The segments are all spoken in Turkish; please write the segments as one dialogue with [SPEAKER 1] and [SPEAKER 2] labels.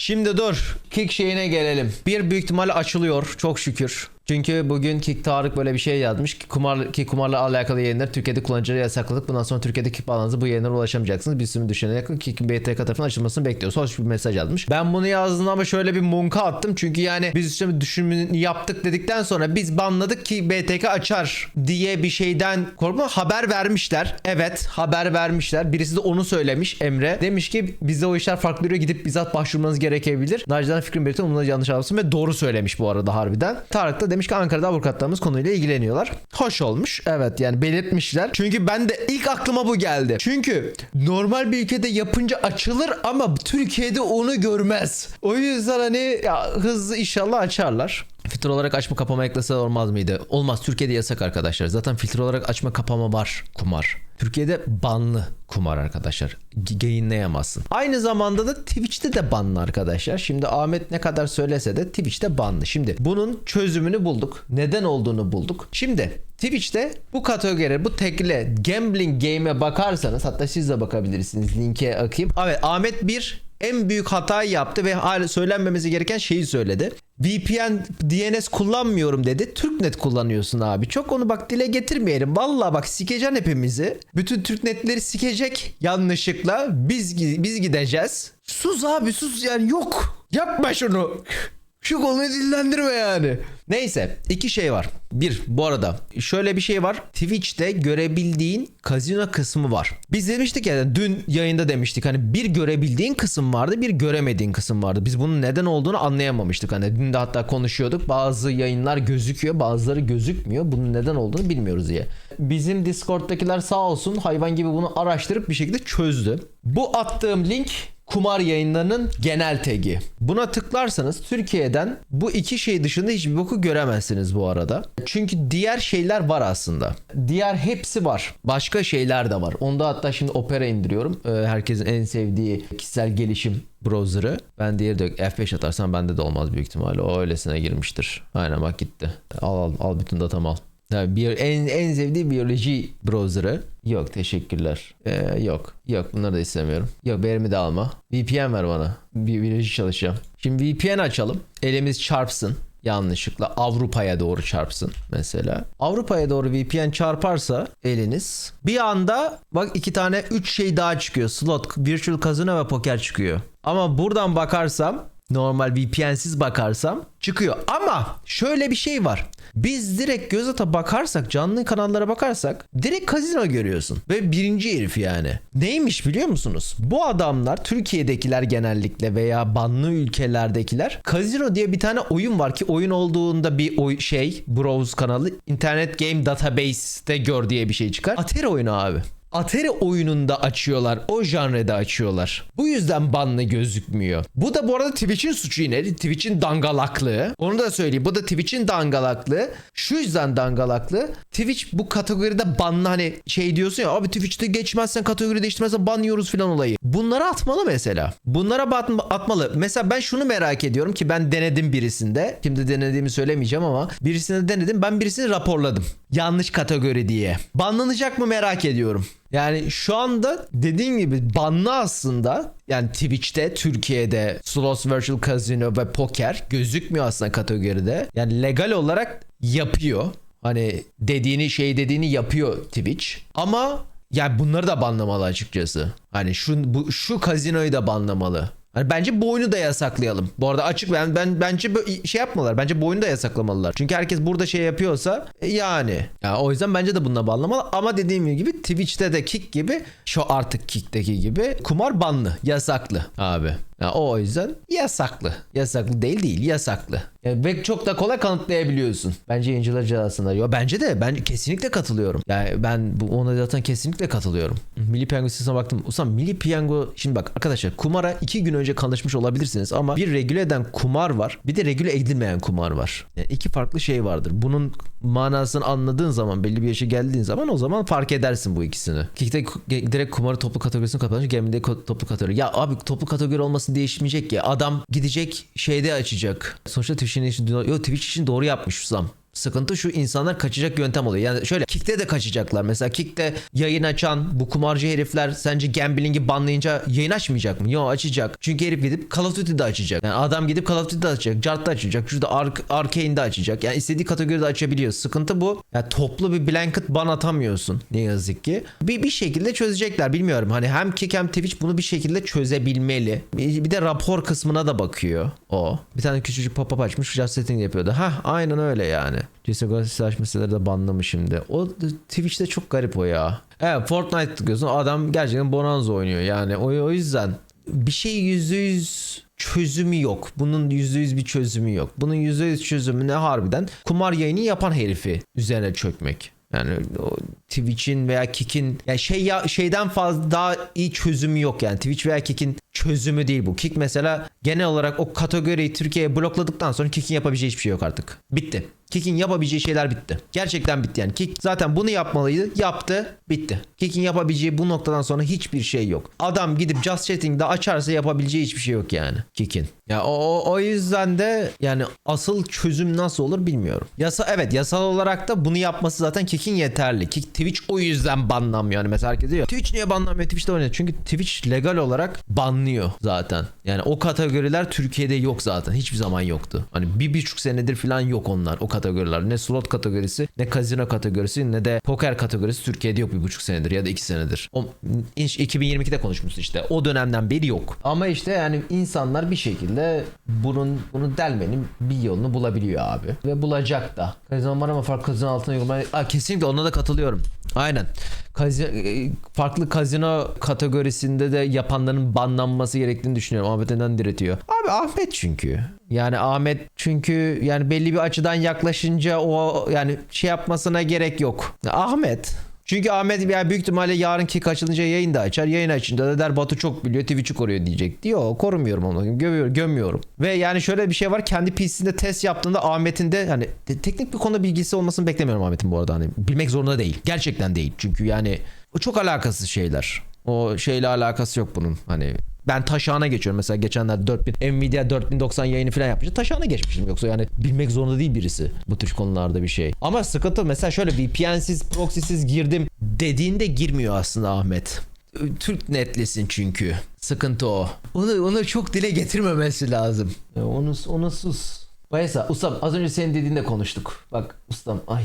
[SPEAKER 1] Şimdi dur. Kick şeyine gelelim. Bir büyük ihtimalle açılıyor. Çok şükür. Çünkü bugün Kick Tarık böyle bir şey yazmış ki kumar ki kumarla alakalı yayınlar Türkiye'de kullanıcılara yasakladık. Bundan sonra Türkiye'de Kick bağlantısı bu yayınlara ulaşamayacaksınız. Bir sürü düşünerek Kick'in BTK tarafından açılmasını bekliyoruz. Hoş bir mesaj yazmış. Ben bunu yazdım ama şöyle bir munka attım. Çünkü yani biz işte düşünümünü yaptık dedikten sonra biz banladık ki BTK açar diye bir şeyden korkma haber vermişler. Evet haber vermişler. Birisi de onu söylemiş Emre. Demiş ki bizde o işler farklı yürüyor gidip bizzat başvurmanız gerekebilir. Nacidan fikrim belirtti umurumda yanlış almasın ve doğru söylemiş bu arada harbiden. Tarık da demiş ki Ankara'da avukatlarımız konuyla ilgileniyorlar. Hoş olmuş. Evet yani belirtmişler. Çünkü ben de ilk aklıma bu geldi. Çünkü normal bir ülkede yapınca açılır ama Türkiye'de onu görmez. O yüzden hani ya hızlı inşallah açarlar. Filtre olarak açma kapama eklese olmaz mıydı? Olmaz. Türkiye'de yasak arkadaşlar. Zaten filtre olarak açma kapama var kumar. Türkiye'de banlı kumar arkadaşlar. G- Yayınlayamazsın. Aynı zamanda da Twitch'te de banlı arkadaşlar. Şimdi Ahmet ne kadar söylese de Twitch'te banlı. Şimdi bunun çözümünü bulduk. Neden olduğunu bulduk. Şimdi Twitch'te bu kategori, bu tekle gambling game'e bakarsanız hatta siz de bakabilirsiniz. Linke akayım. Evet Ahmet bir en büyük hatayı yaptı ve hala söylenmemesi gereken şeyi söyledi. VPN DNS kullanmıyorum dedi. Türknet kullanıyorsun abi. Çok onu bak dile getirmeyelim. Vallahi bak sikeceksin hepimizi. Bütün Türknetleri sikecek yanlışlıkla. Biz biz gideceğiz. Sus abi sus yani yok. Yapma şunu. Şu konuyu dillendirme yani. Neyse iki şey var. Bir bu arada şöyle bir şey var. Twitch'te görebildiğin kazino kısmı var. Biz demiştik ya dün yayında demiştik hani bir görebildiğin kısım vardı bir göremediğin kısım vardı. Biz bunun neden olduğunu anlayamamıştık. Hani dün de hatta konuşuyorduk. Bazı yayınlar gözüküyor bazıları gözükmüyor. Bunun neden olduğunu bilmiyoruz diye. Bizim Discord'dakiler sağ olsun hayvan gibi bunu araştırıp bir şekilde çözdü. Bu attığım link kumar yayınlarının genel tagi. Buna tıklarsanız Türkiye'den bu iki şey dışında hiçbir boku göremezsiniz bu arada. Çünkü diğer şeyler var aslında. Diğer hepsi var. Başka şeyler de var. Onda hatta şimdi Opera indiriyorum. Ee, Herkesin en sevdiği kişisel gelişim browser'ı. Ben diğeri de F5 atarsam bende de olmaz büyük ihtimalle. O öylesine girmiştir. Aynen bak gitti. Al al, al bütün datamı al. Bir, en, en sevdiği biyoloji browser'ı. Yok teşekkürler. Ee, yok. Yok bunları da istemiyorum. Yok berimi de alma. VPN ver bana. Bir biyoloji çalışacağım. Şimdi VPN açalım. Elimiz çarpsın. Yanlışlıkla Avrupa'ya doğru çarpsın mesela. Avrupa'ya doğru VPN çarparsa eliniz bir anda bak iki tane üç şey daha çıkıyor. Slot, virtual casino ve poker çıkıyor. Ama buradan bakarsam normal VPN'siz bakarsam çıkıyor. Ama şöyle bir şey var. Biz direkt göz ata bakarsak canlı kanallara bakarsak direkt kazino görüyorsun. Ve birinci herif yani. Neymiş biliyor musunuz? Bu adamlar Türkiye'dekiler genellikle veya banlı ülkelerdekiler kazino diye bir tane oyun var ki oyun olduğunda bir oy şey browse kanalı internet game database'te gör diye bir şey çıkar. Atari oyunu abi. Atari oyununda açıyorlar. O janrede açıyorlar. Bu yüzden banlı gözükmüyor. Bu da bu arada Twitch'in suçu yine. Twitch'in dangalaklığı. Onu da söyleyeyim. Bu da Twitch'in dangalaklığı. Şu yüzden dangalaklığı. Twitch bu kategoride banlı hani şey diyorsun ya abi Twitch'te geçmezsen kategori değiştirmezsen ban yiyoruz falan olayı. Bunları atmalı mesela. Bunlara atmalı. Mesela ben şunu merak ediyorum ki ben denedim birisinde. Şimdi denediğimi söylemeyeceğim ama birisinde denedim. Ben birisini raporladım. Yanlış kategori diye. Banlanacak mı merak ediyorum. Yani şu anda dediğim gibi banlı aslında yani Twitch'te Türkiye'de Slots Virtual Casino ve Poker gözükmüyor aslında kategoride. Yani legal olarak yapıyor. Hani dediğini şey dediğini yapıyor Twitch. Ama yani bunları da banlamalı açıkçası. Hani şu bu şu kazinoyu da banlamalı. Hani bence bu oyunu da yasaklayalım. Bu arada açık ben ben bence şey yapmalılar. Bence bu oyunu da yasaklamalılar. Çünkü herkes burada şey yapıyorsa e, yani. Ya o yüzden bence de bununla banlamalı ama dediğim gibi Twitch'te de Kick gibi şu artık Kick'teki gibi kumar banlı, yasaklı abi. Ya o yüzden yasaklı. Yasaklı değil değil, yasaklı. Ya ve çok da kolay kanıtlayabiliyorsun. Bence yayıncılar cezasında. Yo bence de ben kesinlikle katılıyorum. Yani ben bu ona zaten kesinlikle katılıyorum. Milli Piyango sitesine baktım. Usam Milli Piyango şimdi bak arkadaşlar kumara iki gün önce tanışmış olabilirsiniz ama bir regüle eden kumar var. Bir de regüle edilmeyen kumar var. Yani iki farklı şey vardır. Bunun manasını anladığın zaman belli bir yaşa geldiğin zaman o zaman fark edersin bu ikisini. Kick'te direkt kumarı toplu kategorisine kapatmış. Gami'de ko- toplu kategori. Ya abi toplu kategori olması değişmeyecek ya. Adam gidecek şeyde açacak. Sonuçta Twitch'in için, yo, Twitch için doğru yapmış Usam. Sıkıntı şu insanlar kaçacak yöntem oluyor. Yani şöyle Kick'te de kaçacaklar. Mesela Kick'te yayın açan bu kumarcı herifler sence gambling'i banlayınca yayın açmayacak mı? Yok açacak. Çünkü herif gidip Call of Duty'de açacak. Yani adam gidip Call of Duty'de açacak. Jart'ta açacak. Şurada Ark Arkane'de açacak. Yani istediği kategoride açabiliyor. Sıkıntı bu. Yani toplu bir blanket ban atamıyorsun ne yazık ki. Bir, bir şekilde çözecekler. Bilmiyorum. Hani hem Kick hem Twitch bunu bir şekilde çözebilmeli. Bir, bir de rapor kısmına da bakıyor o. Bir tane küçücük pop-up açmış. Just setting yapıyordu. Ha aynen öyle yani. CSGO slash meseleleri de banlamış şimdi. O Twitch'te çok garip o ya. Evet Fortnite tıklıyorsun adam gerçekten Bonanza oynuyor yani o, o yüzden bir şey yüzde yüz çözümü yok. Bunun yüzde yüz bir çözümü yok. Bunun yüzde yüz çözümü ne harbiden? Kumar yayını yapan herifi üzerine çökmek. Yani o Twitch'in veya Kick'in yani şey ya şeyden fazla daha iyi çözümü yok yani Twitch veya Kick'in çözümü değil bu. Kick mesela genel olarak o kategoriyi Türkiye'ye blokladıktan sonra Kick'in yapabileceği hiçbir şey yok artık. Bitti. Kick'in yapabileceği şeyler bitti. Gerçekten bitti yani. Kick zaten bunu yapmalıydı. Yaptı. Bitti. Kick'in yapabileceği bu noktadan sonra hiçbir şey yok. Adam gidip Just Chatting'de açarsa yapabileceği hiçbir şey yok yani. Kick'in. Ya o, o, o yüzden de yani asıl çözüm nasıl olur bilmiyorum. Yasa evet yasal olarak da bunu yapması zaten Kick'in yeterli. Kick Twitch o yüzden banlamıyor. Yani mesela herkes diyor Twitch niye banlamıyor? Twitch'te oynuyor. Çünkü Twitch legal olarak banlıyor zaten. Yani o kategoriler Türkiye'de yok zaten. Hiçbir zaman yoktu. Hani bir buçuk senedir falan yok onlar o kategoriler. Ne slot kategorisi ne kazino kategorisi ne de poker kategorisi Türkiye'de yok bir buçuk senedir ya da iki senedir. O, 2022'de konuşmuşuz işte. O dönemden beri yok. Ama işte yani insanlar bir şekilde bunun bunu delmenin bir yolunu bulabiliyor abi. Ve bulacak da. Kazino var ama farklı kazino altına. Aa, kesinlikle ona da katılıyorum. Aynen. Kazi, e, farklı kazino kategorisinde de yapanların banlanması gerektiğini düşünüyorum. Ahmet neden diretiyor? Abi Ahmet çünkü. Yani Ahmet çünkü yani belli bir açıdan yaklaşınca o yani şey yapmasına gerek yok. Ahmet. Çünkü Ahmet yani büyük ihtimalle yarınki kaçılınca yayın da açar. Yayın açınca da der Batu çok biliyor Twitch'i koruyor diyecek. Yok korumuyorum onu. Gömüyorum, gömüyorum. Ve yani şöyle bir şey var. Kendi PC'sinde test yaptığında Ahmet'in de hani te- teknik bir konuda bilgisi olmasını beklemiyorum Ahmet'in bu arada. Hani bilmek zorunda değil. Gerçekten değil. Çünkü yani o çok alakasız şeyler. O şeyle alakası yok bunun. Hani ben taşağına geçiyorum. Mesela geçenler 4000 Nvidia 4090 yayını falan yapmıştım. Taşağına geçmişim. Yoksa yani bilmek zorunda değil birisi bu tür konularda bir şey. Ama sıkıntı mesela şöyle VPN'siz, proxy'siz girdim dediğinde girmiyor aslında Ahmet. Türk netlesin çünkü. Sıkıntı o. Onu onu çok dile getirmemesi lazım. Ya onu onu sus. Bayesa ustam az önce senin dediğinde konuştuk. Bak ustam ay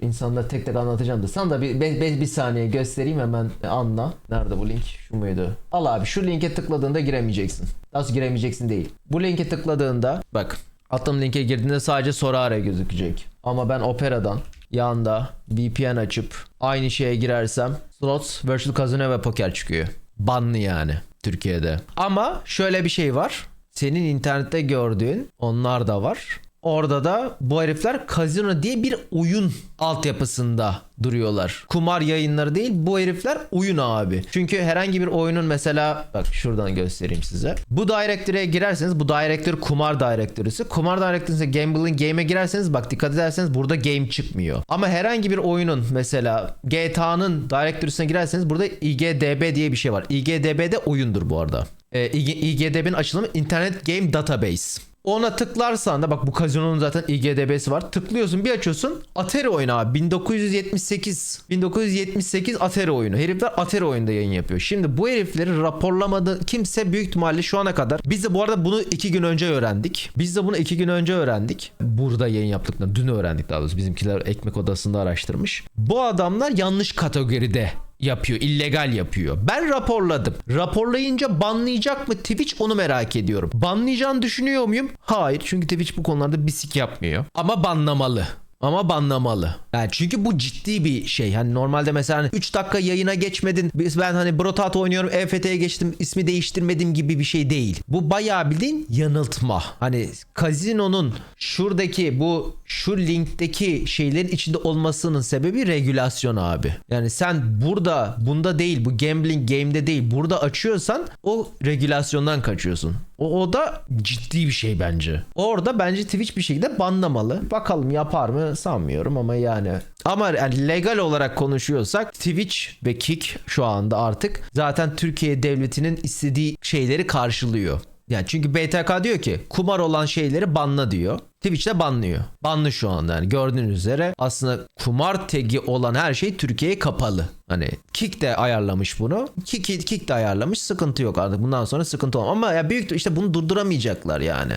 [SPEAKER 1] insanlar tek tek anlatacağım da sana da bir, be- bir saniye göstereyim hemen anla. Nerede bu link? Şu muydu? Al abi şu linke tıkladığında giremeyeceksin. Nasıl giremeyeceksin değil. Bu linke tıkladığında bak attığım linke girdiğinde sadece soru araya gözükecek. Ama ben Opera'dan yanda VPN açıp aynı şeye girersem slots, virtual casino ve poker çıkıyor. Banlı yani Türkiye'de. Ama şöyle bir şey var senin internette gördüğün onlar da var. Orada da bu herifler kazino diye bir oyun altyapısında duruyorlar. Kumar yayınları değil bu herifler oyun abi. Çünkü herhangi bir oyunun mesela bak şuradan göstereyim size. Bu directory'e girerseniz bu directory kumar directory'si. Kumar directory'si gambling game'e girerseniz bak dikkat ederseniz burada game çıkmıyor. Ama herhangi bir oyunun mesela GTA'nın directory'sine girerseniz burada IGDB diye bir şey var. IGDB de oyundur bu arada. Ee, IGDB'nin açılımı Internet Game Database. Ona tıklarsan da bak bu kazinonun zaten IGDB'si var. Tıklıyorsun bir açıyorsun. Atari oyunu abi. 1978. 1978 Atari oyunu. Herifler Atari oyunda yayın yapıyor. Şimdi bu herifleri raporlamadı kimse büyük ihtimalle şu ana kadar. Biz de bu arada bunu iki gün önce öğrendik. Biz de bunu iki gün önce öğrendik. Burada yayın yaptıklarını dün öğrendik daha doğrusu. Bizimkiler ekmek odasında araştırmış. Bu adamlar yanlış kategoride yapıyor. illegal yapıyor. Ben raporladım. Raporlayınca banlayacak mı Twitch onu merak ediyorum. Banlayacağını düşünüyor muyum? Hayır. Çünkü Twitch bu konularda bisik yapmıyor. Ama banlamalı. Ama banlamalı. Yani çünkü bu ciddi bir şey. Hani normalde mesela hani 3 dakika yayına geçmedin. Biz ben hani Brotat oynuyorum. EFT'ye geçtim. ismi değiştirmedim gibi bir şey değil. Bu bayağı bildiğin yanıltma. Hani kazinonun şuradaki bu şu linkteki şeylerin içinde olmasının sebebi regülasyon abi. Yani sen burada bunda değil bu gambling game'de değil burada açıyorsan o regülasyondan kaçıyorsun. O, o da ciddi bir şey bence. Orada bence Twitch bir şekilde banlamalı. Bakalım yapar mı sanmıyorum ama yani. Ama yani legal olarak konuşuyorsak Twitch ve Kick şu anda artık zaten Türkiye devletinin istediği şeyleri karşılıyor. Yani çünkü BTK diyor ki kumar olan şeyleri banla diyor. Twitch'te banlıyor. Banlı şu anda yani gördüğünüz üzere aslında kumar tagi olan her şey Türkiye'ye kapalı. Hani Kick de ayarlamış bunu. Kick, Kick de ayarlamış. Sıkıntı yok artık. Bundan sonra sıkıntı olmaz. Ama ya büyük işte bunu durduramayacaklar yani.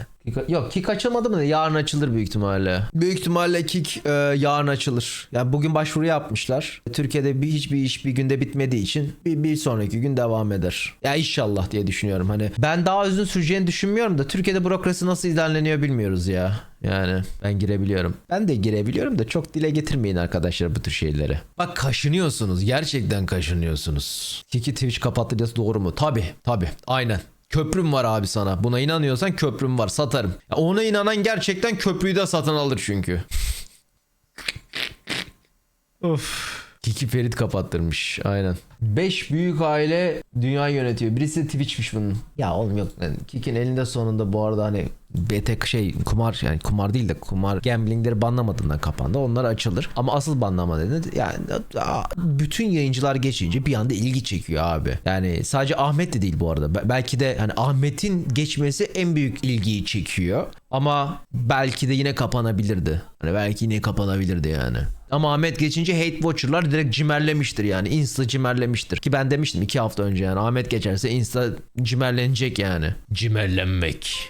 [SPEAKER 1] Yok Kick açılmadı mı? Yarın açılır büyük ihtimalle. Büyük ihtimalle Kick e, yarın açılır. Yani bugün başvuru yapmışlar. Türkiye'de bir hiçbir iş bir günde bitmediği için bir, bir sonraki gün devam eder. Ya inşallah diye düşünüyorum. Hani ben daha uzun süreceğini düşünmüyorum da Türkiye'de bürokrasi nasıl ilerleniyor bilmiyoruz ya. Yani ben girebiliyorum. Ben de girebiliyorum da çok dile getirmeyin arkadaşlar bu tür şeyleri. Bak kaşınıyorsunuz. Gerçekten kaşınıyorsunuz. Kiki Twitch kapatacağız doğru mu? Tabi tabi. Aynen. Köprüm var abi sana. Buna inanıyorsan köprüm var. Satarım. Ya ona inanan gerçekten köprüyü de satın alır çünkü. of. Kiki Ferit kapattırmış. Aynen. 5 büyük aile dünya yönetiyor. Birisi Twitch'miş bunun. Ya oğlum yok. Yani Kiki'nin elinde sonunda bu arada hani BT şey kumar yani kumar değil de kumar gamblingleri banlamadığından kapandı. Onlar açılır. Ama asıl banlama dedi. Yani bütün yayıncılar geçince bir anda ilgi çekiyor abi. Yani sadece Ahmet de değil bu arada. Be- belki de hani Ahmet'in geçmesi en büyük ilgiyi çekiyor. Ama belki de yine kapanabilirdi. Hani belki yine kapanabilirdi yani. Ama Ahmet geçince hate watcher'lar direkt cimerlemiştir yani. Insta cimerlemiştir. Ki ben demiştim iki hafta önce yani Ahmet geçerse Insta cimerlenecek yani. Cimerlenmek.